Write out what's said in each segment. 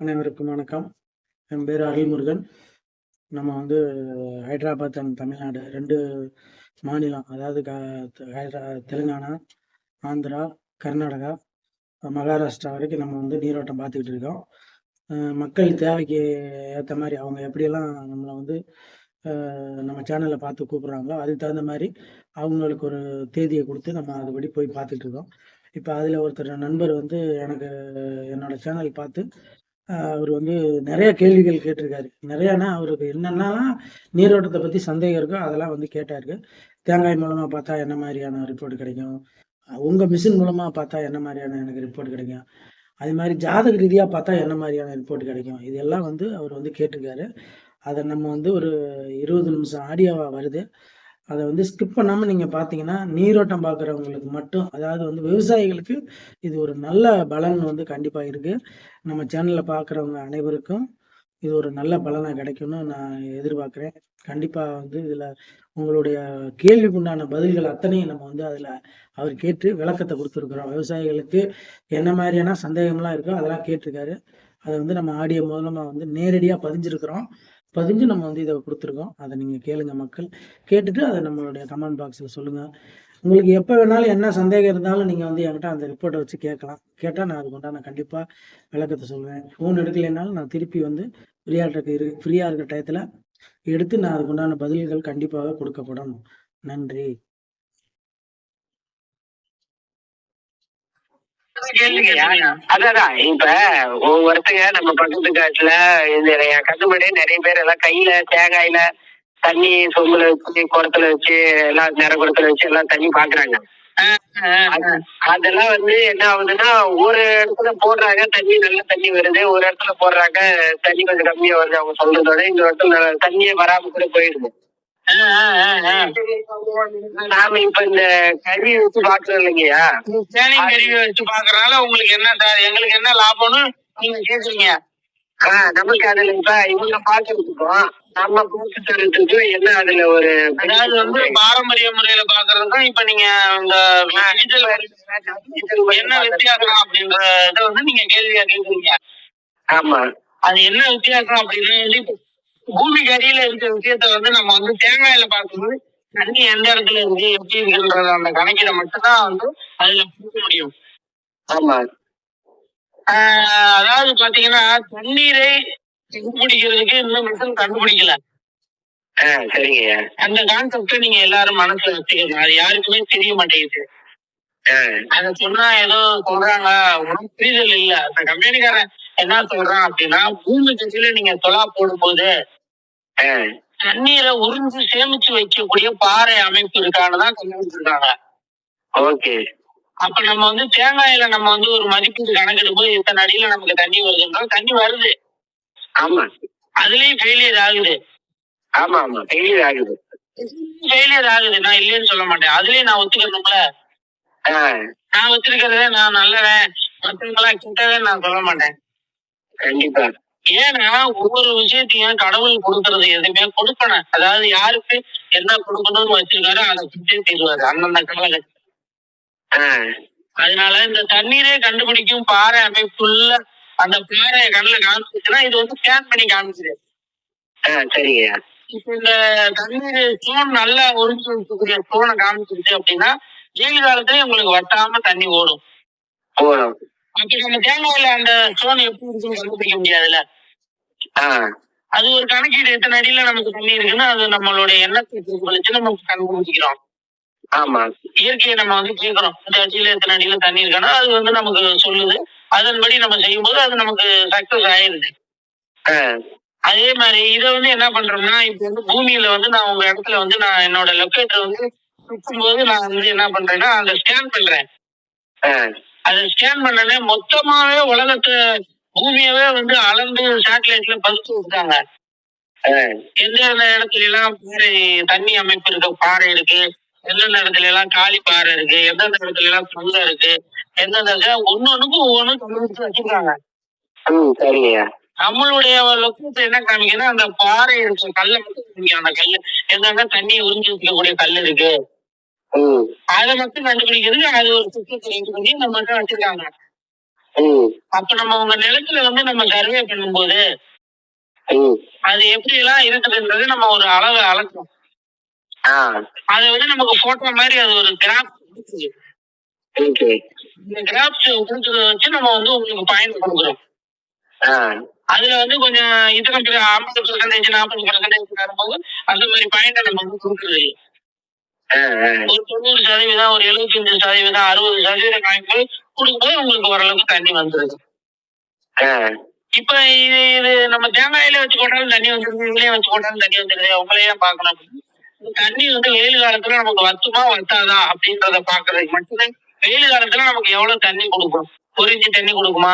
அனைவருக்கும் வணக்கம். என் பேர் அருள்முருகன். நம்ம வந்து ஹைதராபாத் அண்ட் தமிழ்நாடு ரெண்டு மாநிலம். அதாவது க ஹைட்ரா தெலுங்கானா ஆந்திரா கர்நாடகா மகாராஷ்டிரா வரைக்கும் நம்ம வந்து நீரோட்டம் பார்த்துக்கிட்டு இருக்கோம். மக்கள் தேவைக்கு ஏற்ற மாதிரி அவங்க எப்படியெல்லாம் நம்மளை வந்து நம்ம சேனலை பார்த்து கூப்பிட்றாங்களோ அதுக்கு தகுந்த மாதிரி அவங்களுக்கு ஒரு தேதியை கொடுத்து நம்ம அதுபடி போய் பார்த்துட்டு இருக்கோம். இப்போ அதில் ஒருத்தர் நண்பர் வந்து எனக்கு என்னோட சேனல் பார்த்து அவர் வந்து நிறைய கேள்விகள் கேட்டிருக்காரு. நிறையானா அவருக்கு என்னென்னா நீரோட்டத்தை பற்றி சந்தேகம் இருக்கோ அதெல்லாம் வந்து கேட்டாரு. தேங்காய் மூலமாக பார்த்தா என்ன மாதிரியான ரிப்போர்ட் கிடைக்கும்? உங்கள் மிஷின் மூலமாக பார்த்தா என்ன மாதிரியான எனக்கு ரிப்போர்ட் கிடைக்கும்? அது மாதிரி ஜாதக ரீதியாக பார்த்தா என்ன மாதிரியான ரிப்போர்ட் கிடைக்கும்? இதெல்லாம் வந்து அவர் வந்து கேட்டிருக்காரு. அதை நம்ம வந்து ஒரு இருபது நிமிஷம் ஆடியோவாக வருது. அதை வந்து ஸ்கிப் பண்ணாமல் நீங்கள் பார்த்தீங்கன்னா நீரோட்டம் பார்க்குறவங்களுக்கு மட்டும் அதாவது வந்து விவசாயிகளுக்கு இது ஒரு நல்ல பலன் வந்து கண்டிப்பாக இருக்குது நம்ம சேனலில் பார்க்குறவங்க அனைவருக்கும் இது ஒரு நல்ல பலனாக கிடைக்கும்னு நான் எதிர்பார்க்குறேன். கண்டிப்பாக வந்து இதில் உங்களுடைய கேள்விக்கு உண்டான பதில்கள் அத்தனையும் நம்ம வந்து அதில் அவர் கேட்டு விளக்கத்தை கொடுத்துருக்குறோம். விவசாயிகளுக்கு என்ன மாதிரியான சந்தேகம்லாம் இருக்கோ அதெல்லாம் கேட்டிருக்காரு. அதை வந்து நம்ம ஆடியோ மூலமாக வந்து நேரடியாக பதிஞ்சிருக்கிறோம். பதிஞ்சு நம்ம வந்து இதை கொடுத்துருக்கோம். அதை நீங்கள் கேளுங்க மக்கள். கேட்டுட்டு அதை நம்மளுடைய கமெண்ட் பாக்ஸில் சொல்லுங்கள் உங்களுக்கு எப்போ வேணாலும் என்ன சந்தேகம் இருந்தாலும் நீங்கள் வந்து என்கிட்ட அந்த ரிப்போர்ட்டை வச்சு கேட்கலாம். கேட்டால் நான் அதுக்கு கண்டிப்பாக விளக்கத்தை சொல்லுவேன் ஃபோன் எடுக்கலைனாலும் நான் திருப்பி வந்து ஃப்ரீயாக இருக்க இரு ஃப்ரீயாக இருக்கிற டயத்தில் எடுத்து நான் அதுக்குண்டான பதில்கள் கண்டிப்பாக கொடுக்கப்படும். நன்றி. அதான் இப்ப ஒவ்வொருத்தங்க நம்ம பக்கத்து காட்டுல இந்த என் கட்டுப்படி நிறைய பேர் எல்லாம் கையில தேங்காயில தண்ணி சொம்புல வச்சு குடத்துல வச்சு எல்லாம் நிற குடத்துல வச்சு எல்லாம் தண்ணி பாக்குறாங்க. அது- அதெல்லாம் வந்து என்ன ஆகுதுன்னா ஒரு இடத்துல போடுறாங்க தண்ணி நல்ல தண்ணி வருது. ஒரு இடத்துல போடுறாங்க தண்ணி கொஞ்சம் கம்மியா வருது அவங்க சொல்றதோட. இந்த இடத்துல தண்ணியே வராம கூட போயிடுது. நாம இப்ப இந்த கருவி வச்சு பாக்குறோம் இல்லைங்கய்யா? ஸ்கேனிங் கருவி வச்சு பாக்குறதுனால உங்களுக்கு என்ன த- எங்களுக்கு என்ன லாபம்னு நீங்க கேக்குறீங்க. ஆஹ் நமக்கு அதுல இப்ப இவங்க பாக்குறதுக்கும் நம்ம பார்த்து தரத்துக்கும் என்ன அதுல ஒரு அதாவது வந்து பாரம்பரிய முறையில பாக்குறதுக்கும் இப்ப நீங்க இந்த என்ன வித்தியாசம் அப்படின்ற இதை வந்து நீங்க கேள்வியா கேக்குறீங்க. ஆமா. அது என்ன வித்தியாசம் அப்படின்னா வந்து இப்ப பூமிக்கு அடியில இருக்கிற விஷயத்த வந்து நம்ம வந்து தேங்காயில பார்க்கும்போது தண்ணி எந்த இடத்துல இருக்கு எப்படி இருக்குன்றது அந்த கணக்கில மட்டும்தான் வந்து அதுல கொடுக்க முடியும். ஆமா. அதாவது பாத்தீங்கன்னா தண்ணீரை கண்டுபிடிக்கிறதுக்கு இன்னும் மிஷின் கண்டுபிடிக்கல. ஆஹ் சரிங்கய்யா அந்த கான்செப்ட நீங்க எல்லாரும் மனசுல வச்சுக்கணும் அது யாருக்குமே தெரிய மாட்டேங்குது. அத சொன்னா ஏதோ சொல்றாங்க. உனக்கு புரிதல் இல்ல. அந்த கம்பெனிக்காரன் என்ன சொல்றான் அப்படின்னா பூமி கட்சியில நீங்க தொலா போடும்போது ஆஹ் தண்ணீரை உறிஞ்சு சேமிச்சு வைக்கக்கூடிய பாறை அமைப்பு இருக்கான்னு தான் கண்டுபிடிச்சிருக்காங்க ஓகே. அப்ப நம்ம வந்து தேங்காயில நம்ம வந்து ஒரு மதிப்பீடு கணக்கெடுக்கும் போது இத்தனை அடியில நமக்கு தண்ணி வருதுன்னா தண்ணி வருது. ஆமா. அதுலயும் ஃபெயிலியர் ஆகுது. ஆமா ஆமா. ஃபெயிலியர் ஆகுது. ஃபெயிலியர் ஆகுது. நான் இல்லைன்னு சொல்ல மாட்டேன். அதுலயும் நான் ஒத்துக்கணும்ல? நான் வச்சிருக்கிறதே நான் நல்லவன். மத்தவங்க எல்லாம் கிட்டவன் நான் சொல்ல மாட்டேன். கண்டிப்பா. ஏன்னா ஒவ்வொரு விஷயத்தையும் கடவுள் கொடுக்கறது எதுவுமே கொடுக்கணும் அதாவது யாருக்கு என்ன கொடுக்கணும்னு வச்சிருக்காரோ அதை கொடுத்தே தீருவாரு. அந்தந்த காலகட்டம் அதனால இந்த தண்ணீரே கண்டுபிடிக்கும் பாறை அமைப்புள்ள அந்த பாறையை கண்ணுல காமிச்சிச்சுன்னா இது வந்து ஸ்கேன் பண்ணி காமிச்சிது ஆஹ் சரிங்கய்யா இப்ப இந்த தண்ணீர் ஸ்டோன் நல்லா ஒரிஞ்சு வைக்கக்கூடிய ஸ்டோனை காமிச்சிருச்சு அப்படின்னா வெயில் காலத்துல உங்களுக்கு வட்டாம தண்ணி ஓடும். போதும் அப்ப நம்ம தேங்காயில அந்த ஸ்டோன் எப்படி இருக்குன்னு கண்டுபிடிக்க முடியாதுல்ல? அது ஒரு கணக்கீடு எத்தனை அடியில நமக்கு தண்ணி இருக்குன்னா அது நம்மளுடைய எண்ணத்தை வச்சு நம்ம கண்டுபிடிக்கிறோம் ஆமா. இயற்கையை நம்ம வந்து கேட்கிறோம். இந்த அடியில எத்தனை அடியில தண்ணி இருக்கானா அது வந்து நமக்கு சொல்லுது. அதன்படி நம்ம செய்யும்போது அது நமக்கு சக்சஸ் ஆயிருது. அதே மாதிரி இதை வந்து என்ன பண்றோம்னா இப்ப வந்து பூமியில வந்து நான் உங்க இடத்துல வந்து நான் என்னோட லொக்கேட்டர் வந்து சுத்தும்போது நான் வந்து என்ன பண்றேன்னா அதை ஸ்கேன் பண்றேன். அதை ஸ்கேன் பண்ணனே மொத்தமாவே உலகத்தை பூமியவே வந்து அளந்து சேட்டலைட்ல பதிச்சு விட்டாங்க. எந்தெந்த இடத்துல எல்லாம் பாறை தண்ணி அமைப்பு இருக்க பாறை இருக்கு எந்தெந்த இடத்துல எல்லாம் காலி பாறை இருக்கு எந்தெந்த இடத்துல எல்லாம் சந்தை இருக்கு எந்தெந்த ஒன்னொன்னுக்கும் ஒவ்வொன்றும் கண்டுபிடிச்சு வச்சிருக்காங்க. நம்மளுடைய லொக்கேஷன் என்ன காமிக்குன்னா அந்த பாறை இருக்க கல்லை மட்டும் காமிக்கும் அந்த கல்லு எந்தெந்த தண்ணியை உறிஞ்சி வைக்கக்கூடிய கல் இருக்கு. அதை மட்டும் கண்டுபிடிக்கிறதுக்கு அது ஒரு பண்ணி நம்ம மட்டும் வச்சிருக்காங்க. அப்ப நம்ம உங்க நிலத்துல வந்து நம்ம சர்வே பண்ணும்போது அது எப்படி எல்லாம் இருக்குதுன்றது நம்ம ஒரு அளவு அளக்கணும். ஆ. அது வந்து நமக்கு போட்டோ மாதிரி அது ஒரு கிராஃப் ஓகே. இந்த கிராஃப்ஸ் கொடுக்கறத வச்சு நம்ம வந்து உங்களுக்கு பாயிண்ட் கொடுக்குறோம். அதுல வந்து கொஞ்சம் இத்தனை ஐம்பது பர்சன்டேஜ் நாற்பது பர்சன்டேஜ் வரும்போது அந்த மாதிரி பாயிண்ட நம்ம வந்து கொடுக்குறது ஒரு தொண்ணூறு சதவீதம் ஒரு எழுபத்தஞ்சு சதவீதம் அறுபது சதவீதம் காய்ப்பு கொடுக்கும்போது உங்களுக்கு ஓரளவுக்கு தண்ணி வந்துருது இப்ப இது இது நம்ம தேங்காயில வச்சு போட்டாலும் தண்ணி வந்துருது இதுலயே வச்சு போட்டாலும் தண்ணி வந்துருது. உங்களையே பார்க்கணும். அப்படின்னு. தண்ணி வந்து வெயில் காலத்துல நமக்கு வத்துமா வத்தாதா அப்படின்றத பாக்குறதுக்கு மட்டுமே வெயில் காலத்துல நமக்கு எவ்வளவு தண்ணி கொடுக்கும்? ஒரு இன்ச்சு தண்ணி கொடுக்குமா?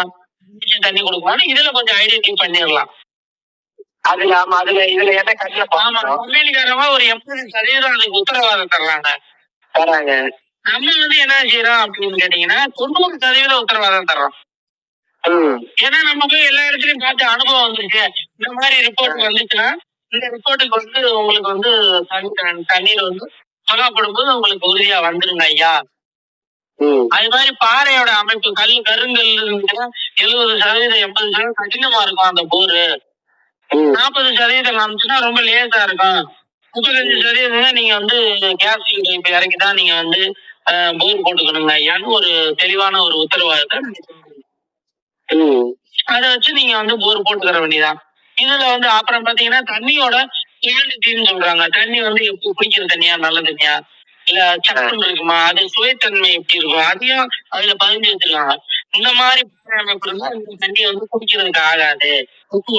இன்ச்சு தண்ணி கொடுக்குமான்னு இதுல கொஞ்சம் ஐடென்டிஃபை பண்ணிடலாம். அதுல ஆமா அதுல இதுல என்ன கண்ணில் ஆமா ஒரு எண்பது சதவீதம் அதுக்கு உத்தரவாதம் தர்றாங்க. தராங்க நம்ம வந்து என்ன செய்யறோம் அப்படின்னு கேட்டீங்கன்னா தொண்ணூறு சதவீதம் உத்தரவாதம் தர்றோம். ஏன்னா நம்ம போய் எல்லா இடத்துலயும் பார்த்து அனுபவம் வந்துருக்கு. இந்த மாதிரி ரிப்போர்ட் வந்துச்சுன்னா இந்த ரிப்போர்ட்டுக்கு வந்து உங்களுக்கு வந்து தண்ணி- தண்ணீர் வந்து பகாப்படும் போது உங்களுக்கு உறுதியா வந்துருங்க ஐயா. அது மாதிரி பாறையோட அமைப்பு கல் கருங்கல் எழுபது சதவீதம் எண்பது சதவீதம் கடினமா இருக்கும் அந்த போரு. நாற்பது சதவீதம் காமிச்சுன்னா ரொம்ப லேசா இருக்கும். முப்பத்தஞ்சு சதவீதம் நீங்க வந்து கேஸ் இப்ப இறக்கி தான் நீங்க வந்து போர் போட்டுக்கணுங்க. ஐயான்னு ஒரு தெளிவான ஒரு உத்தரவாதத்தை அதை வச்சு நீங்க வந்து போர் போட்டுக்கிற வேண்டியதான் இதுல வந்து அப்புறம் பாத்தீங்கன்னா தண்ணியோட குவாலிட்டின்னு சொல்றாங்க. தண்ணி வந்து எப்படி குடிக்கிற தண்ணியா நல்ல தண்ணியா? இல்ல சக்கரம் இருக்குமா? அது சுவைத்தன்மை எப்படி இருக்கும் அதையும் அதுல பதிஞ்சு வச்சிருக்காங்க. இந்த மாதிரி அமைப்பு இருந்தா இந்த தண்ணி வந்து குடிக்கிறதுக்கு ஆகாது. உப்பு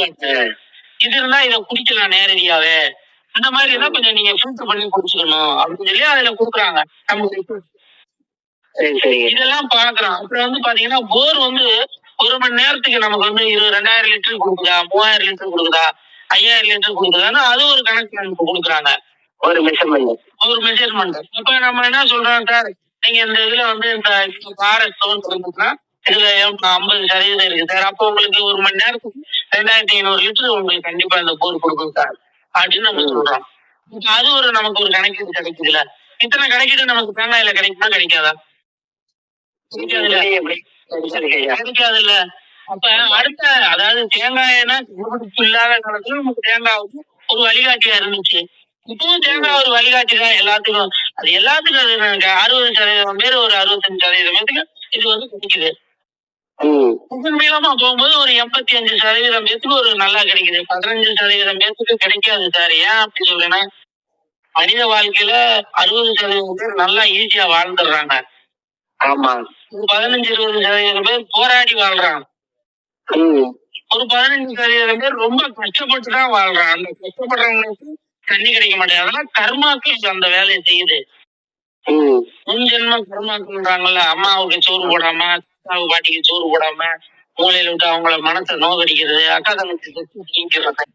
இது இருந்தா இதை குடிக்கலாம் நேரடியாவே. இந்த மாதிரி எல்லாம் கொஞ்சம் நீங்க ஃபில்டர் பண்ணி குடிச்சுக்கணும் அப்படின்னு சொல்லி அதுல கொடுக்குறாங்க. நமக்கு இதெல்லாம் பாக்குறோம் அப்புறம் வந்து பாத்தீங்கன்னா போர் வந்து ஒரு மணி நேரத்துக்கு நமக்கு வந்து இரு ரெண்டாயிரம் லிட்டர் கொடுக்குதா மூவாயிரம் லிட்டர் கொடுக்குதா ஐயாயிரம் லிட்டர் கொடுக்குதான்னு அது ஒரு கணக்கு நமக்கு கொடுக்குறாங்க. ஒரு மெஷர்மெண்ட் ஒரு மெஷர்மெண்ட் இப்ப நம்ம என்ன சொல்றோம் சார்? நீங்க இந்த இதுல வந்து இந்த பாறை ஸ்டோன் இருந்துச்சுன்னா இதுல ஐம்பது சதவீதம் இருக்கு சார். அப்போ உங்களுக்கு ஒரு மணி நேரத்துக்கு ரெண்டாயிரத்தி ஐநூறு லிட்டர் உங்களுக்கு கண்டிப்பா இந்த போர் கொடுக்கும் சார். அப்படின்னு நம்ம சொல்றோம். அது ஒரு நமக்கு ஒரு கணக்கீடு கிடைக்குதுல இத்தனை கணக்கீடு நமக்கு தேங்காயில கிடைக்குமா கிடைக்காதா? கிடைக்காதுல்ல அப்ப அடுத்த அதாவது தேங்காய்னா இல்லாத காலத்துல நமக்கு தேங்காய் ஒரு வழிகாட்டியா இருந்துச்சு. இப்பவும் தேங்காய் ஒரு வழிகாட்டி தான் எல்லாத்துக்கும். அது எல்லாத்துக்கும் அறுபது சதவீதம் பேர் ஒரு அறுபத்தஞ்சு சதவீதம் பேருக்கு இது வந்து கிடைக்குது. ம். இதன் மூலமா போகும்போது ஒரு எண்பத்தி அஞ்சு சதவீதம் பேத்துக்கு ஒரு நல்லா கிடைக்குது. பதினஞ்சு சதவீதம் பேத்துக்கு கிடைக்காது சார். ஏன் அப்படி சொல்றேன்னா மனித வாழ்க்கையில அறுபது சதவீதம் பேர் நல்லா ஈஸியா வாழ்ந்துடுறாங்க. ஆமா. பதினஞ்சு இருபது சதவீதம் பேர் போராடி வாழ்றாங்க. ம். ஒரு பதினஞ்சு சதவீதம் பேர் ரொம்ப கஷ்டப்பட்டு தான் வாழ்றாங்க. அந்த கஷ்டப்படுறவங்களுக்கு தண்ணி கிடைக்க மாட்டேங்குது. அதெல்லாம் கர்மாக்கள் அந்த வேலையை செய்யுது. முன் ஜென்ம கர்மாக்கள்ன்றாங்கல்ல அம்மாவுக்கு சோறு போடாம அக்காவு பாட்டிக்கு சோறு போடாம மூலையில விட்டு அவங்கள மனசை நோகடிக்கிறது அக்கா தங்கச்சி சொத்து தீங்கிறது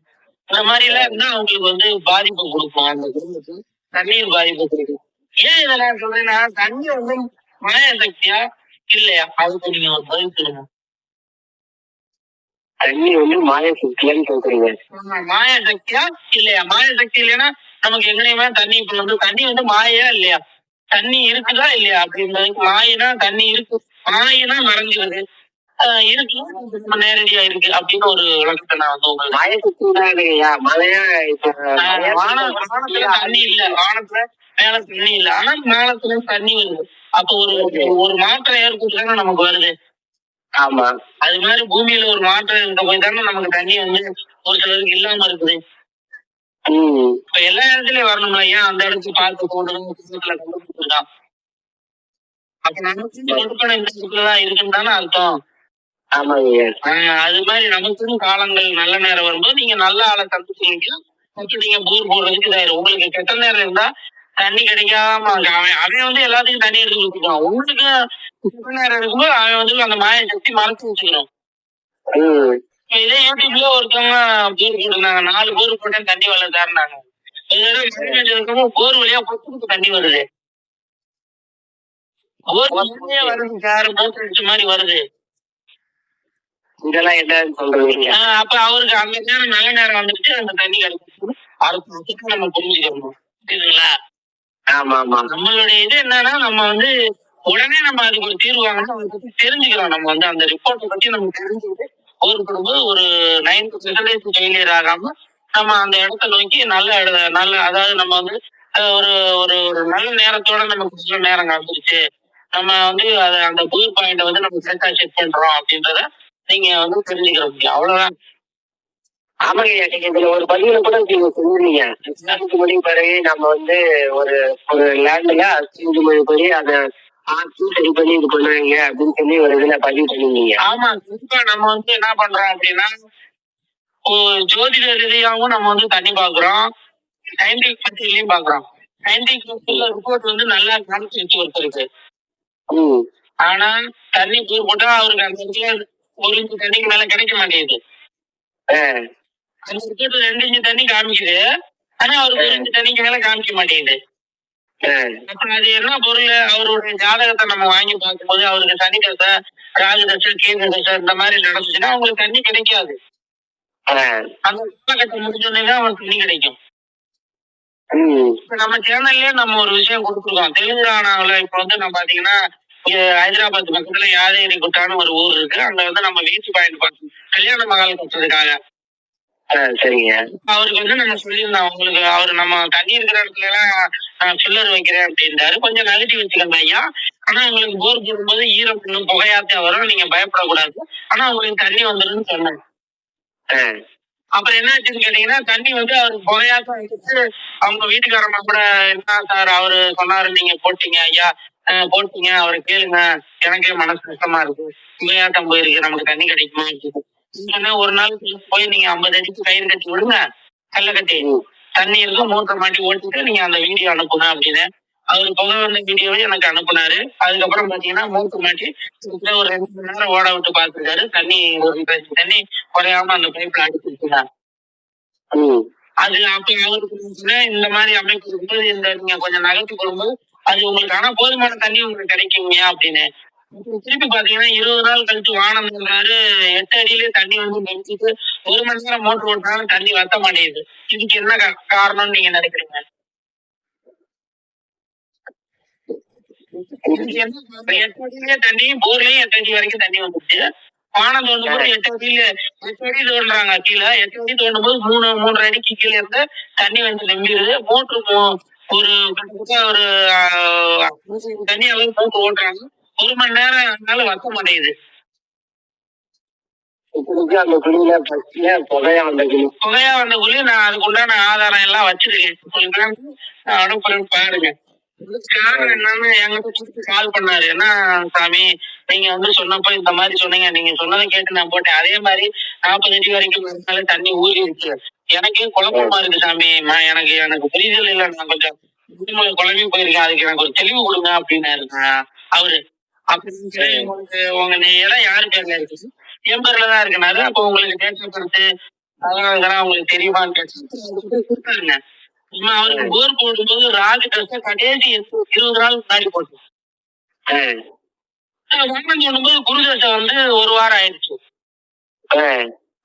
இந்த மாதிரி எல்லாம் இருந்தா அவங்களுக்கு வந்து பாதிப்பு கொடுக்கும். அந்த குடும்பத்துக்கு தண்ணீர் பாதிப்பு கொடுக்கும். ஏன் இதை நான் சொல்றேன்னா தண்ணி வந்து மாய சக்தியா இல்லையா? அதுக்கு நீங்க பதில் சொல்லுங்க. தண்ணி வந்து மாய சுத்திலன்னு கேக்குறீங்க. மாய சக்தியா? இல்லையா? மாய சக்தி இல்லைன்னா நமக்கு எங்கேயுமே தண்ணி இப்ப வந்து தண்ணி வந்து மாயா இல்லையா? தண்ணி இருக்குதா இல்லையா? அப்படின்றதுக்கு மாயினா தண்ணி இருக்கு மாயினா மறைஞ்சிருது. இருக்கு நேரடியா இருக்கு அப்படின்னு ஒரு விளக்கத்தை நான் வந்து உங்களுக்கு மாய ஐயா மழையா இப்ப வானத்துல தண்ணி இல்ல வானத்துல மேல தண்ணி இல்ல. ஆனா மேலத்துல தண்ணி வருது. அப்ப ஒரு ஒரு மாற்றம் ஏற்பட்டு நமக்கு வருது? ஆமா. அது மாதிரி பூமியில ஒரு மாற்றம் இருக்க போய் தானே நமக்கு தண்ணி வந்து ஒரு சிலருக்கு இல்லாம இருக்குது. இப்ப எல்லா இடத்துலயும் வரணும்ல. ஏன் அந்த இடத்துக்கு பார்த்து போடணும் கண்டுபிடிச்சிருக்கான் அப்ப நமக்கு கொடுக்கணும் இந்த இடத்துலதான் இருக்குன்னு தானே அர்த்தம். அது மாதிரி நமக்குன்னு காலங்கள் நல்ல நேரம் வரும்போது நீங்க நல்ல ஆளை அப்ப நீங்க போர் போடுறதுக்கு இதாயிரும். உங்களுக்கு கெட்ட நேரம் இருந்தா தண்ணி கிடைக்காம அவன் அவன் வந்து எல்லாத்துக்கும் தண்ணி எடுத்து கொடுத்துருவான் உங்களுக்கு நேரம் இருக்கும்போது அவன் வந்து அந்த மாய சக்தி மறைச்சு இப்ப இதே யூடியூப்ல ஒருத்தவங்க போர் போட்டிருந்தாங்க நாலு போர் போட்டேன் தண்ணி வரல பெஞ்சதுக்கப்புறம் போர் வழியா பொத்துக்கு தண்ணி வருது. வருது சார். அடிச்ச மாதிரி வருது. இதெல்லாம் என்னன்னு சொல்றீங்க? அப்ப அவருக்கு அந்த நேரம் நல்ல நேரம் வந்துட்டு அந்த தண்ணி கிடைக்கும் அடுத்த நம்ம புரிஞ்சுக்கணும் புரியுதுங்களா? ஆமா ஆமா. நம்மளுடைய இது என்னன்னா நம்ம வந்து உடனே நம்ம அதுக்கு ஒரு தீர்வு வாங்கணும். அதை பத்தி தெரிஞ்சுக்கிறோம் நம்ம வந்து அந்த ரிப்போர்ட்டை பத்தி நம்ம தெரிஞ்சுக்கிட்டு ஒரு குடும்பம் ஒரு நைன்டி பெர்சன்டேஜ் ஃபெயிலியர் ஆகாம நம்ம அந்த இடத்த நோக்கி நல்ல இட- நல்ல அதாவது நம்ம வந்து ஒரு ஒரு ஒரு நல்ல நேரத்தோட நமக்கு சில நேரம் வந்துருச்சு நம்ம வந்து அதை அந்த புது பாயிண்ட் வந்து நம்ம கரெக்டா செக் பண்றோம் அப்படின்றத நீங்க வந்து தெரிஞ்சுக்கிற முடியும். அவ்வளவுதான். ஆமாங்க இதுல ஒரு பதிவுல கூட நீங்க அஞ்சு மணி பிறகு நம்ம வந்து ஒரு ஒரு லேண்ட்ல அஞ்சு மணி படி அதை சரி பண்ணி இது பண்ணுவீங்க அப்படின்னு சொல்லி ஒரு இதுல பதிவு பண்ணிருந்தீங்க. ஆமா கண்டிப்பா நம்ம வந்து என்ன பண்றோம் அப்படின்னா ஜோதிட ரீதியாவும் நம்ம வந்து தண்ணி பாக்குறோம். சயின்டிபிக் பத்திலையும் பாக்குறோம். சயின்டிபிக் பத்தியில ரிப்போர்ட் வந்து நல்லா காமிச்சு வச்சு ஒருத்தருக்கு ஆனா தண்ணி தூர் போட்டா அவருக்கு அந்த இடத்துல ஒரு தண்ணிக்கு மேல கிடைக்க மாட்டேங்குது. ரெண்டு இன்ச்சு தண்ணி காமிக்குது. ஆனா அவருக்கு ஒரு இன்ச்சு தண்ணிக்கு மேல காமிக்க மாட்டேங்குது. அது என்ன பொருள்? அவருடைய ஜாதகத்தை நம்ம வாங்கி பார்க்கும்போது அவருக்கு தண்ணி தசை ராகு தசை கேது தசை இந்த மாதிரி நடந்துச்சுன்னா அவங்களுக்கு தண்ணி கிடைக்காது. அந்த காலகட்டம் முடிஞ்சோடனே அவனுக்கு தண்ணி கிடைக்கும். நம்ம சேனல்லே நம்ம ஒரு விஷயம் கொடுத்துருக்கோம். தெலுங்கானாவுல இப்ப வந்து நம்ம பாத்தீங்கன்னா ஹைதராபாத் பக்கத்துல யாதகிரி குட்டான்னு ஒரு ஊர் இருக்கு. அங்க வந்து நம்ம வீட்டு பாயிண்ட் பார்த்தோம் கல்யாண மகால் கட்டுறதுக்காக சரிங்க. அவருக்கு வந்து நம்ம சொல்லியிருந்தோம் உங்களுக்கு அவர் நம்ம தண்ணி இருக்கிற இடத்துல எல்லாம் சில்லர் வைக்கிறேன் அப்படின்றாரு. கொஞ்சம் நகட்டி வச்சுக்கோங்க ஐயா. ஆனா உங்களுக்கு போர் போடும்போது ஈரம் இன்னும் புகையாத்தே வரும் நீங்க பயப்படக்கூடாது. ஆனா உங்களுக்கு தண்ணி வந்துருன்னு சொன்னேன். அப்புறம் என்ன ஆச்சுன்னு கேட்டீங்கன்னா தண்ணி வந்து அவருக்கு புகையாத்தான் வந்துச்சு அவங்க வீட்டுக்காரம்மா கூட என்ன சார் அவரு சொன்னாரு நீங்க போட்டீங்க ஐயா. போட்டீங்க அவரை கேளுங்க. எனக்கே மனசு கஷ்டமா இருக்கு. புகையாட்டம் போயிருக்கு நமக்கு தண்ணி கிடைக்குமா சொன்னா, ஒரு நாள் போய் நீங்க ஐம்பது அடிக்கு கயிறு கட்டி விடுங்க. கல்ல கட்டி தண்ணி இருக்கு மூட்டை மாட்டி ஓட்டிட்டு நீங்க அந்த வீடியோ அனுப்புங்க அப்படின்னு அவர் புகை வந்த வீடியோவை எனக்கு அனுப்புனாரு. அதுக்கப்புறம் பாத்தீங்கன்னா மூட்டை மாட்டி ஒரு ரெண்டு மணி நேரம் ஓட விட்டு பாத்துருக்காரு தண்ணி ஒரு தண்ணி குறையாம அந்த பைப்ல அடிச்சிருச்சுங்க ம். அது அப்ப அவருக்கு இந்த மாதிரி அமைப்பு இருக்கும்போது இந்த நீங்க கொஞ்சம் நகர்த்தி கொள்ளும்போது அது உங்களுக்கு ஆனா போதுமான தண்ணி உங்களுக்கு கிடைக்குங்க அப்படின்னு திருப்பி பாத்தீங்கன்னா இருபது நாள் கழிச்சு வானம் சொல்றாரு எட்டு அடியில தண்ணி வந்து நிறுத்திட்டு ஒரு மணி நேரம் மோட்டர் ஓட்டினாலும் தண்ணி வத்த மாட்டேங்குது. இதுக்கு என்ன காரணம்னு நீங்க நினைக்கிறீங்க? இதுக்கு என்ன காரணம்? எட்டு அடியிலே தண்ணி போர்லயும் எட்டு அடி வரைக்கும் தண்ணி வந்துச்சு வானம் தோண்டும் போது எட்டு அடியில எட்டு அடி தோன்றாங்க கீழே. எட்டு அடி தோண்டும் போது மூணு மூன்றரை அடிக்கு கீழே இருந்து தண்ணி வந்து நம்பிடுது மோட்டர் ஒரு கிட்டத்தட்ட ஒரு தண்ணி அளவு மோட்டர் ஓட்டுறாங்க. ஒரு மணி நேரம் அதனால வத்த மாட்டேங்குது. அந்த குழியில பஸ்ட்ல புகையா வந்த குழி புகையா வந்த குழி நான் அதுக்கு உண்டான ஆதாரம் எல்லாம் வச்சிருக்கேன் நான் அனுப்புறேன் பாருங்க. காரணம் என்னன்னு திருப்பி கால் பண்ணாரு. என்ன சாமி நீங்க வந்து சொன்னப்போ இந்த மாதிரி சொன்னீங்க. நீங்க சொன்னதை கேட்டு நான் போட்டேன். அதே மாதிரி நாற்பது அடி வரைக்கும் தண்ணி ஊறி இருக்கு. எனக்கே குழப்பமா இருக்கு சாமி. எனக்கு எனக்கு புரிதல் இல்லை. நான் கொஞ்சம் குழம்பி போயிருக்கேன். அதுக்கு எனக்கு ஒரு தெளிவு கொடுங்க அப்படின்னாரு. அவரு. அப்படி சரி, உங்களுக்கு உங்க இடம் யாரு பேர்ல இருக்கு? என் பேர்ல தான் இருக்குனாரு அப்போ உங்களுக்கு டேட் பர்த் அதெல்லாம் இதெல்லாம் உங்களுக்கு தெரியுமான்னு கேட்டு கொடுத்தாருங்க. நம்ம அவருக்கு போர் போடும்போது ராஜ் ட்ரெஸ் கடைசி இருபது நாள் முன்னாடி போட்டோம். வாங்கன்னு சொல்லும்போது குருதசை வந்து ஒரு வாரம் ஆயிடுச்சு.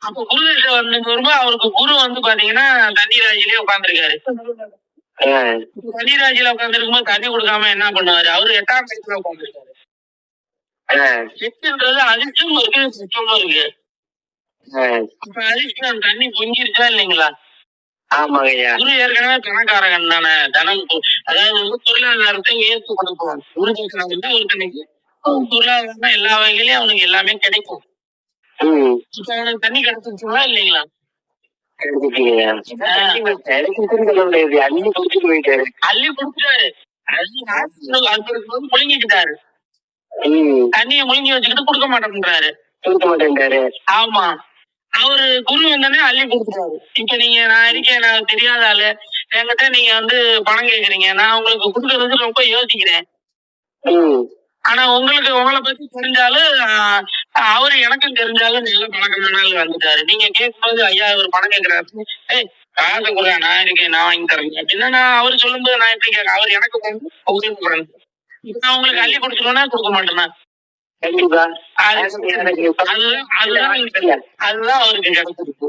அப்ப குருதசை வந்து வரும்போது அவருக்கு குரு வந்து பாத்தீங்கன்னா தண்ணீராஜிலே உட்காந்துருக்காரு தண்ணீராஜில உட்காந்துருக்கும் போது தண்ணி கொடுக்காம என்ன பண்ணுவாரு? அவரு எட்டாம் வயசுல உட்காந்துருக்காரு ஆ, செட்டுன்றது அதிர்ஷ்டமும் இருக்கு சுத்தமும் இருக்கு. ஆ. அப்ப அதிர்ஷ்டம் தண்ணி பொங்கிருச்சா இல்லைங்களா? குரு ஏற்கனவே பணக்காரகன் தானே தனம் அதாவது வந்து பொருளாதாரத்தை உயர்த்து கொடுப்போம் குரு பேசுறாங்கன்னா ஒருத்தனுக்கு பொருளாதாரம் எல்லா வகையிலயும் அவனுக்கு எல்லாமே கிடைக்கும். இப்ப அவனுக்கு தண்ணி கிடைச்சிருச்சுங்களா இல்லைங்களா? அள்ளி ஆசீர்வாதம் அது ம் தண்ணியை முழுங்கி வச்சுக்கிட்டு கொடுக்க மாட்டேன்றாரு. கொடுக்க மாட்டேன்டாரு ஆமா. அவரு குரு வந்தோடனே அள்ளி கொடுத்துட்டாரு. இப்ப நீங்க நான் இருக்கேன் நான் தெரியாத ஆளு. என்கிட்ட நீங்க வந்து பணம் கேக்குறீங்க. நான் உங்களுக்கு கொடுக்கறதுக்கு ரொம்ப யோசிக்கிறேன். ஆனா உங்களுக்கு உங்களை பத்தி தெரிஞ்சாலும் அவரு எனக்கும் தெரிஞ்சாலும் நல்ல பழக்கமான வந்துட்டாரு. நீங்க கேட்கும்போது ஐயா இவர் பணம் கேட்கிறாரு ஏய் காசை கூட நான் இருக்கேன் நான் வாங்கி தரேன். அப்படின்னா நான் அவர் சொல்லும்போது நான் எப்படி கேட்க அவர் எனக்கு உங்களுக்கு நான் உங்களுக்கு அள்ளி கொடுத்துருவேன்னா கொடுக்க மாட்டேனா கண்டிப்பா. அது- எனக்கு அதுதான் அவருக்கு கிடைச்சிருக்கு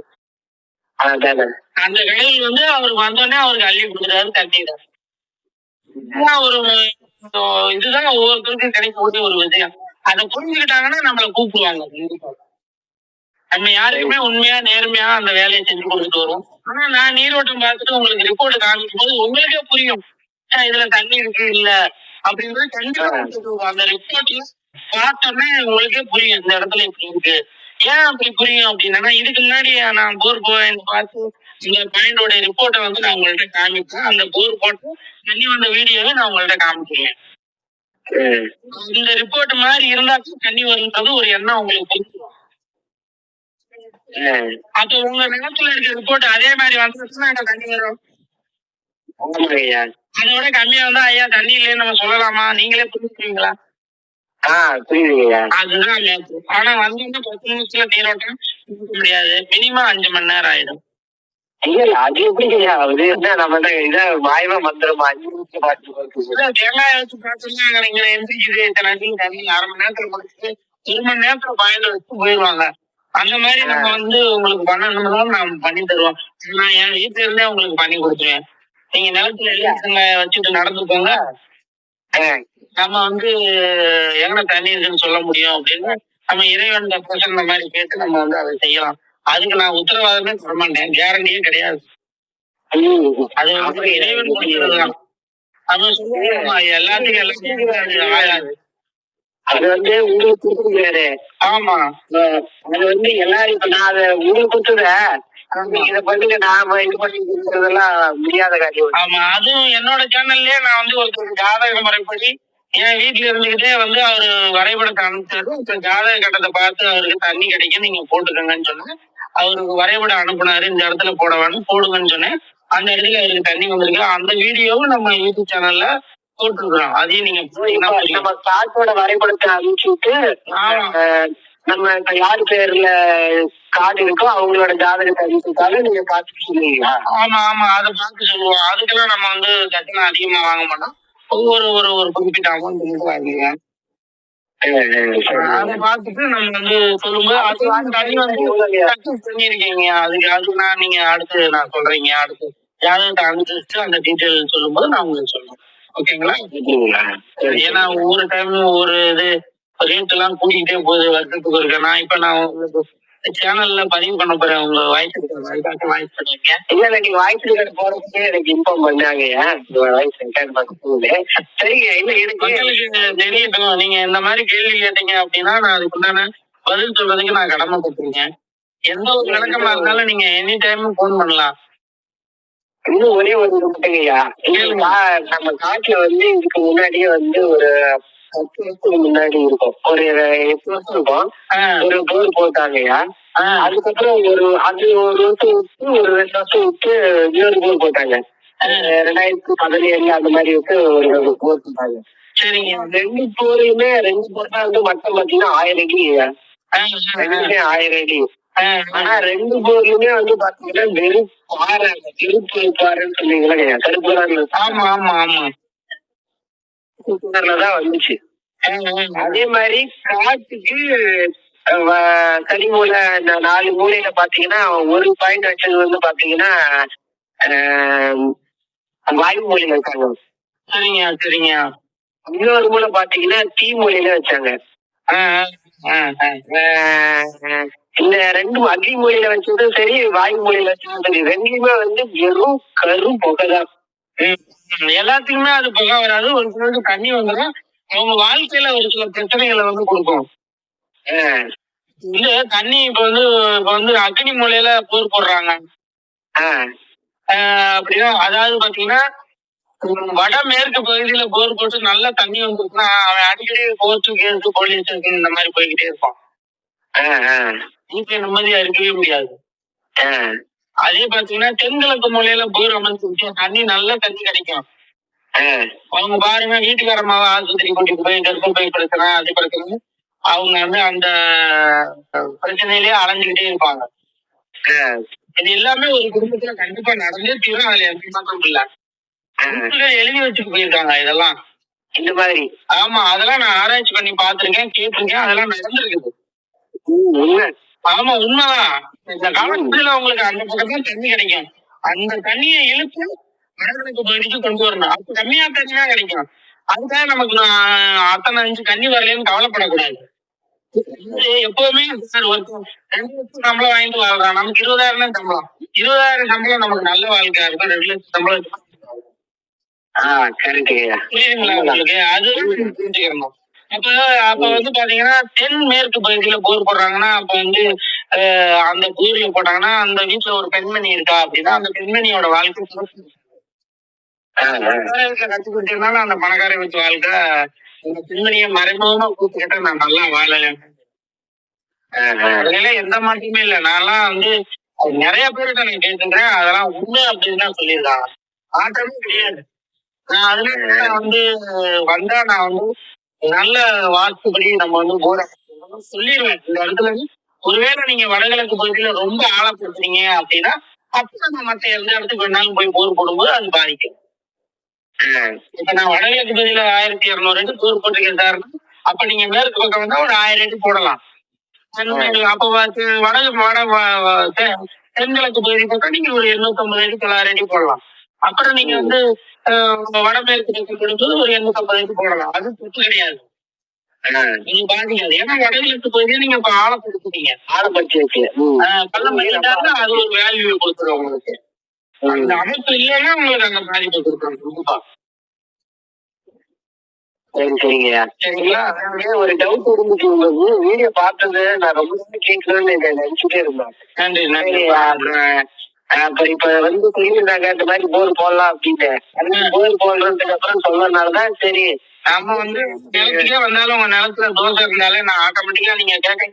அந்த கடையில் வந்து அவருக்கு வந்தோடனே அவருக்கு அள்ளி கொடுக்குறாரு தான் இதுதான் ஒரு அஹ் இதுதான் ஒவ்வொருத்தருக்கும் கிடைக்கக்கூடிய ஒரு விஷயம். அதை புரிஞ்சுக்கிட்டாங்கன்னா நம்மள கூப்பிடுவாங்க. நம்ம யாருக்குமே உண்மையா நேர்மையா அந்த வேலையை செஞ்சு கொடுத்துட்டு வரோம் ஆனா நான் நீரோட்டம் பார்த்துட்டு உங்களுக்கு ரிப்போர்ட் காமிக்கும் போது உங்களுக்கே புரியும். இதுல தண்ணி இருக்கு இல்ல. அப்படின்றது கண்டிப்பா. அந்த ரிப்போர்ட்ல பார்த்தோன்னே உங்களுக்கே புரியும் இந்த இடத்துல இப்படி இருக்கு ஏன் அப்படி புரியும் அப்படின்னா இதுக்கு முன்னாடி நான் போர் போவேன் பார்த்து இந்த பாயிண்டோட ரிப்போர்ட்டை வந்து நான் உங்கள்ட்ட காமிப்பேன் அந்த போர் போட்டு தண்ணி வந்த வீடியோவை நான் உங்கள்ட்ட காமிக்கிறேன். இந்த ரிப்போர்ட் மாதிரி இருந்தாச்சும் தண்ணி வருன்றது ஒரு எண்ணம் உங்களுக்கு புரியும். அப்ப உங்க நிலத்துல இருக்க ரிப்போர்ட் அதே மாதிரி வந்துச்சுன்னா என்ன தண்ணி வரும் அதை விட கம்மியா வந்தா ஐயா தண்ணி இல்லைன்னு நம்ம சொல்லலாமா? நீங்களே புரிஞ்சுக்கிறீங்களா? அதுதான் மேட்ரு ஆனா வந்து பத்து நிமிஷத்துல நீரோட்டம் முடியாது. மினிமம் அஞ்சு மணி நேரம் ஆயிடும். அது எப்படிங்க ஐயா அது என்ன நம்ம இதை மாயமா மந்திரமா? அஞ்சு நிமிஷம் இல்ல, தேங்காய் வச்சு பார்த்தோம்னா நீங்க எந்திரிக்குது. இத்தனை தண்ணி அரை மணி நேரத்துல முடிச்சு ஒரு மணி நேரத்துல பாயிண்ட் வச்சு போயிடுவாங்க. அந்த மாதிரி நம்ம வந்து உங்களுக்கு பண்ணணும்னா நான் பண்ணி தருவோம். நான் என் வீட்டுல இருந்தே உங்களுக்கு பண்ணி கொடுத்துருவேன். நீங்க நிலத்துல எல்லாம் வச்சுட்டு நடந்து போங்க. ஆ. நம்ம வந்து எங்க தண்ணி இருக்குன்னு சொல்ல முடியும் அப்படின்னு நம்ம இறைவன் பிரசன்ன மாதிரி கேட்டு நம்ம வந்து அதை செய்யலாம். அதுக்கு நான் உத்தரவாதமே தர மாட்டேன். கேரண்டியே கிடையாது. அது வந்து இறைவன் கொடுக்கிறதுதான் அவன் சொல்லுவான் எல்லாத்துக்கும் எல்லாத்தையும் அது ஆகாது அது வந்து உங்களுக்கு கொடுத்துருக்காரு ஆமா. அது வந்து எல்லாரும் இப்ப நான் அதை உங்களுக்கு கொடுத்தத நீங்க இதை பண்ணுங்க நாம இது பண்ணி கொடுக்கறதெல்லாம் முடியாத காரியம் ஆமா அதுவும் என்னோட சேனல்லயே நான் வந்து ஒருத்தர் ஜாதக முறைப்படி என் வீட்டுல இருந்துகிட்டே வந்து அவரு வரைபடத்தை அனுப்பிச்சாரு. இப்ப ஜாதக கட்டத்தை பார்த்து அவருக்கு தண்ணி கிடைக்கும் நீங்க போட்டுக்கங்கன்னு சொன்னேன். அவருக்கு வரைபடம் அனுப்புனாரு இந்த இடத்துல போட வேணும் போடுங்கன்னு சொன்னேன். அந்த இடத்துல அவருக்கு தண்ணி வந்திருக்கு. அந்த வீடியோவும் நம்ம யூடியூப் சேனல்ல போட்டிருக்கிறோம். அதையும் நீங்க. நம்ம காட்டோட வரைபடத்தை அனுப்பிச்சு விட்டு நம்ம இப்ப யார் பேர்ல கார்டு இருக்கோ அவங்களோட ஜாதகத்தை அனுப்பிச்சுட்டாலும் நீங்க பார்த்துட்டு சொல்லுவீங்களா? ஆமா ஆமா அதை பார்த்து சொல்லுவோம். அதுக்கெல்லாம் நம்ம வந்து கட்டணம் அதிகமா வாங்க மாட்டோம். ஒவ்வொரு ஒரு ஒரு குறிப்பிட்ட அமௌண்ட் மட்டும் வாங்கிடுவேன் அதை பார்த்துட்டு நம்ம வந்து சொல்லும்போது அது தண்ணி வந்து பண்ணிருக்கீங்க அதுக்கு அது நான் நீங்க அடுத்து நான் சொல்றீங்க. அடுத்து ஜாதகத்தை அனுப்பிச்சு அந்த டீட்டெயில் சொல்லும்போது நான் உங்களுக்கு சொல்றேன். ஓகேங்களா? ஏன்னா ஒவ்வொரு டைமும் ஒவ்வொரு இது ரேட் எல்லாம் கூட்டிகிட்டே போகுது வருஷத்துக்கு ஒருக்க நான் இப்ப நான் சேனல்ல பதிவு பண்ண போறேன். உங்க வாய்ஸ் அதுக்காக வாய்ஸ் பண்ணிருக்கேன். இல்ல நீங்க வாய்ஸ் ரெக்கார்ட் போறதுக்கே எனக்கு இன்ஃபார்ம் பண்ணாங்கய்யா வாய்ஸ் ரெக்கார்ட் பார்க்கும்போது சரிங்க இல்ல எனக்கு மக்களுக்கு தெரியட்டும் நீங்க இந்த மாதிரி கேள்வி கேட்டீங்க அப்படின்னா நான் அதுக்குண்டான பதில் சொல்றதுக்கு நான் கடமைப்பட்டிருக்கேன் எந்த ஒரு விளக்கமா இருந்தாலும் நீங்க எனி டைம் போன் பண்ணலாம். இன்னும் ஒரே ஒரு கேளுங்க. நம்ம காட்டுல வந்து இதுக்கு முன்னாடியே வந்து ஒரு பத்து வருஷத்துக்கு முன்னாடி இருக்கும். ஒரு எட்டு வருஷம் இருக்கும். ஒரு போர் போட்டாங்கய்யா. அதுக்கப்புறம் ஒரு அது ஒரு வருஷம் விட்டு ஒரு ரெண்டு வருஷம் விட்டு இன்னொரு போர் போட்டாங்க. ரெண்டாயிரத்தி பதினேழுல அந்த மாதிரி விட்டு ஒரு போர் போட்டாங்க. சரிங்க. ரெண்டு போரையுமே ரெண்டு போர் தான் வந்து மட்டம் பாத்தீங்கன்னா ஆயிரம் அடி ரெண்டுமே ஆயிரம் அடி. ஆனா ரெண்டு போர்லயுமே வந்து பாத்தீங்கன்னா வெறும் பாறை கருப்பு பாறைன்னு சொன்னீங்களா கருப்பு ஆமா ஆமா ஆமா. தான் வந்துச்சு. அதே மாதிரி காட்டுக்கு அஹ், வ- கனிமூலை இந்த நாலு மூலையில பாத்தீங்கன்னா ஒரு பாயிண்ட் வச்சது வந்து பாத்தீங்கன்னா வாயு மூலையில வச்சாங்க சரிங்க சரிங்க இன்னொரு மூலை பாத்தீங்கன்னா தீ மூலையில வச்சாங்க. இந்த ரெண்டு அக்னி மூலையில வச்சதும் சரி வாயு மூலையில வச்சதும் சரி ரெண்டுலயுமே வந்து வெறும் கரும் புகைதான். எல்லாத்துக்குமே அது புகை வராது. ஒரு சிலருக்கு தண்ணி வந்துடும் அவங்க வாழ்க்கையில ஒரு சில பிரச்சனைகளை வந்து கொடுக்கும் இல்ல தண்ணி இப்ப வந்து இப்ப வந்து அக்னி மூலையில போர் போடுறாங்க. ஆஹ் அப்படின்னா அதாவது பாத்தீங்கன்னா வடமேற்கு பகுதியில போர் போட்டு நல்ல தண்ணி வந்துருக்குன்னா அவன் அடிக்கடி கோர்ட்டு கேஸ் இந்த மாதிரி போய்கிட்டே இருப்பான். வீட்டுல நிம்மதியா இருக்கவே முடியாது. அதே பாத்தீங்கன்னா தென்கிழக்கு மூலையில போர் அமைச்சு தண்ணி நல்ல தண்ணி கிடைக்கும். அவங்க பாருங்க வீட்டுக்காரமாவை ஆஸ்பத்திரி கூட்டிட்டு போய் கர்ப்பப்பை பிரச்சனை அது பிரச்சனை அவங்க வந்து அந்த பிரச்சனையிலேயே அலைஞ்சுக்கிட்டே இருப்பாங்க. இது எல்லாமே ஒரு குடும்பத்துல கண்டிப்பா நடந்தே தீரும் அதுல எந்த மாற்றம் இல்ல. எழுதி வச்சுட்டு போயிருக்காங்க இதெல்லாம். இந்த மாதிரி. ஆமா அதெல்லாம் நான் ஆராய்ச்சி பண்ணி பார்த்திருக்கேன் கேட்டிருக்கேன் அதெல்லாம் நடந்திருக்குது. ஆமா உண்மைதான். இந்த காலத்துல உங்களுக்கு அந்த பக்கம் தண்ணி கிடைக்கும். அந்த தண்ணியை இழுத்து வடகிழக்கு பகுதிக்கு கொண்டு வரணும். அப்ப கம்மியா தண்ணி தான் கிடைக்கும். அதுக்காக நமக்கு நான் அத்தனை அஞ்சு தண்ணி வரலன்னு கவலைப்படக்கூடாது. எப்பவுமே சம்பளம் வாங்கிட்டு வாழ்றான் நமக்கு இருபதாயிரம் தான் சம்பளம். இருபதாயிரம் சம்பளம் நமக்கு நல்ல வாழ்க்கையா இருக்கும் ரெண்டு லட்சம் சம்பளம் புரியுதுங்களா உங்களுக்கு? அது நீங்க புரிஞ்சுக்கணும் அப்ப அப்ப வந்து பாத்தீங்கன்னா தென் மேற்கு பகுதியில போர் போடுறாங்கன்னா அப்ப வந்து அந்த போர்ல போட்டாங்கன்னா அந்த வீட்டுல ஒரு பெண்மணி இருக்கா அப்படின்னா அந்த பெண்மணியோட வாழ்க்கை சிறப்பு. ஆஹ் ஆஹ் அந்த பணக்கார வீட்டு வாழ்க்க அந்த பெண்மணியை மறைமுகமா கூப்பிட்டுக்கிட்டா நான் நல்லா வாழலேன் ஆஹ் எந்த மாற்றமே இல்ல நான்லாம் வந்து நிறைய பேருக்கு நான் கேட்டுக்கிறேன் அதெல்லாம் உண்மை அப்படின்னு தான் சொல்லியிருக்காங்க மாற்றமே கிடையாது நான் அதனால நான் வந்து வந்தா நான் வந்து நல்ல வாக்குப்படி நம்ம வந்து போற சொல்லிடுவேன் இந்த இடத்துல இருந்து ஒருவேளை நீங்க வடகிழக்கு பகுதியில ரொம்ப ஆழப்படுத்துறீங்க அப்படின்னா அப்ப நம்ம மத்த எந்த இடத்துக்கு வேணாலும் போய் போர் போடும்போது அது பாதிக்கும் இப்ப நான் வடகிழக்கு பகுதியில ஆயிரத்தி இருநூறு அடி போர் போட்டிருக்கேன் சார் அப்ப நீங்க மேற்கு பக்கம் வந்தா ஒரு ஆயிரம் அடி போடலாம். அப்ப வடகு வட தென்கிழக்கு பகுதி பக்கம் நீங்க ஒரு எண்ணூத்தி ஐம்பது அடி தொள்ளாயிரம் அடி போடலாம். அப்புறம் நீங்க வந்து வடமேற்கு பக்கம் போடும்போது ஒரு எண்ணூத்தி ஐம்பது அடி போடலாம். அது தப்பு கிடையாது. நீங்க பாதிக்காது ஏன்னா வடகிழக்கு பகுதியை நீங்க இப்ப ஆழப்படுத்திட்டீங்க. ஆளப்பட்டு வச்சு பள்ளம் அது ஒரு வேல்யூ கொடுத்துரும் உங்களுக்கு. அந்த. அமைப்பு இல்லைன்னா உங்களுக்கு அந்த பாதிப்பை கொடுத்துரும் கண்டிப்பா. சரி சரிங்கய்யா சரிங்களா? ஒரு டவுட் இருந்துச்சு உங்களுக்கு. வீடியோ பார்த்தது நான் ரொம்ப கேட்கணும்னு நினைச்சுட்டே இருந்தேன். நன்றி நன்றி. அப்புறம் இப்ப வந்து சொல்லியிருந்தாங்க இந்த மாதிரி போர் போடலாம் அப்படின்னு போர் போடுறதுக்கு அப்புறம் சொன்னதுனாலதான் சரி. நம்ம வந்து நிலத்துக்கே வந்தாலும் உங்க நிலத்துல தோசை இருந்தாலே நான் ஆட்டோமேட்டிக்கா நீங்க கேட்க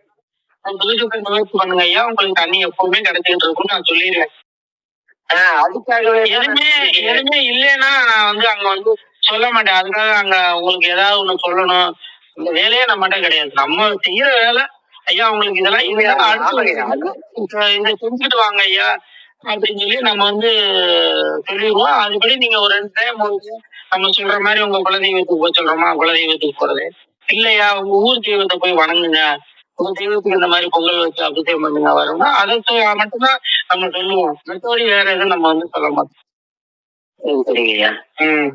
தோசை முயற்சி பண்ணுங்க ஐயா. உங்களுக்கு தண்ணி எப்பவுமே கிடைச்சிட்டு இருக்கும்னு நான் சொல்லிடுவேன். எதுவுமே எதுவுமே இல்லைன்னா நான் வந்து அங்க வந்து சொல்ல மாட்டேன். அதுக்காக அங்க உங்களுக்கு ஏதாவது ஒண்ணு சொல்லணும். இந்த வேலையே நம்மகிட்ட கிடையாது. நம்ம செய்யற வேலை ஐயா உங்களுக்கு இதெல்லாம் இதை செஞ்சுட்டு வாங்க ஐயா அப்படின்னு சொல்லி நம்ம வந்து சொல்லிடுவோம். அதுபடி நீங்க ஒரு ரெண்டு டைம் வந்து நம்ம சொல்ற மாதிரி உங்க குலதெய்வத்துக்கு போய் சொல்றோமா? குலதெய்வத்துக்கு போறது. இல்லையா? உங்க ஊர் தெய்வத்தை போய் வணங்குங்க. உங்க தெய்வத்துக்கு இந்த மாதிரி பொங்கல் வச்சு அபிஷேகம் பண்ணுங்க வரும்னா அதை மட்டும்தான் நம்ம சொல்லுவோம். மற்றபடி வேற எதுவும் நம்ம வந்து சொல்ல மாட்டோம். சரி, சரிங்கய்யா ம்.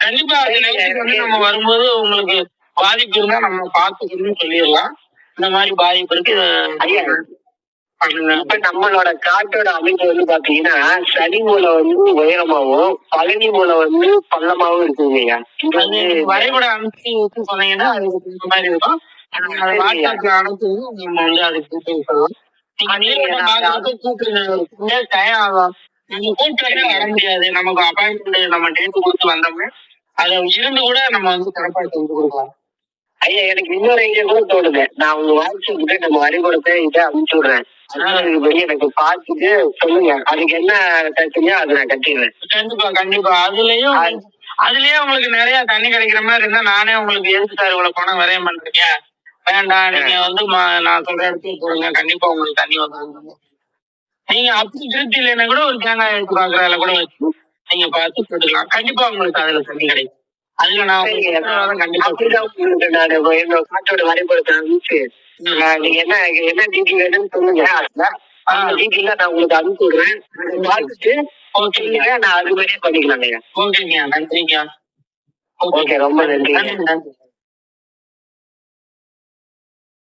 கண்டிப்பா வந்து நம்ம வரும்போது உங்களுக்கு பாதிப்பு இருந்தா நம்ம பார்த்துக்கணும்னு சொல்லிடலாம். இந்த மாதிரி பாதிப்பு இருக்கு இப்ப நம்மளோட காட்டோட அமைப்பு வந்து பாத்தீங்கன்னா சனி மூலை வந்து உயரமாவும் பழனி மூலை வந்து பள்ளமாவும் நீங்க வரைபடம் வச்சு சொன்னீங்கன்னா அதுக்கு இந்த மாதிரி இருக்கும். வாட்ஸ்அப்ல நம்ம வந்து அதுக்கு டீட்டெயில்ஸ் சொல்லலாம் நீங்க கூப்பிட்டாலே வர முடியாது. நமக்கு அப்பாயின்மெண்ட் நம்ம டேட் கொடுத்து வந்தோம்னா அதை இருந்து கூட நம்ம வந்து சிறப்பா செஞ்சு கொடுக்கலாம். ஐயா எனக்கு இன்னொரு ஐடியா கூட தோணுது நான் உங்க வாட்ஸ்அப்புக்கு நம்ம வரைபடத்தை இதை அனுப்பிச்சு விடுறேன். அதுபடி எனக்கு பார்த்துட்டு சொல்லுங்க. அதுக்கு என்ன கட்டுமையோ அதை நான் கட்டிடுறேன். கண்டிப்பா கண்டிப்பா. அதுலயும் அதுலயே உங்களுக்கு நிறைய தண்ணி கிடைக்கிற மாதிரி இருந்தா நானே உங்களுக்கு எதுக்கு சார் இவ்வளவு பணம் விரயம் பண்றீங்க. வேண்டாம் நீங்க வந்து நான் சொல்ற இடத்துக்கு போடுங்க கண்டிப்பா உங்களுக்கு தண்ணி வந்துடும் நீங்க அப்படி திருப்தி இல்லைன்னா கூட ஒரு தேங்காய் எடுத்து பாக்குறதுல கூட வச்சு நீங்க பார்த்து போட்டுக்கலாம் கண்டிப்பா உங்களுக்கு அதுல தண்ணி கிடைக்கும். அதுல நான் கண்டிப்பா நான் என்னோட காட்டோட வரைபடத்தை அனுப்பிச்சு நீங்க என்ன என்ன டீட்டெயில் வேணும்னு சொல்லுங்க. டீட்டெயில் நான் உங்களுக்கு அனுப்பிச்சு விடுறேன். அதை பார்த்துட்டு ஓகேங்க. நான் அது மாதிரியே பண்ணிக்கலாங்க. ஐயா ஓகேங்க. நன்றிங்க. ஓகே ரொம்ப நன்றி நன்றி.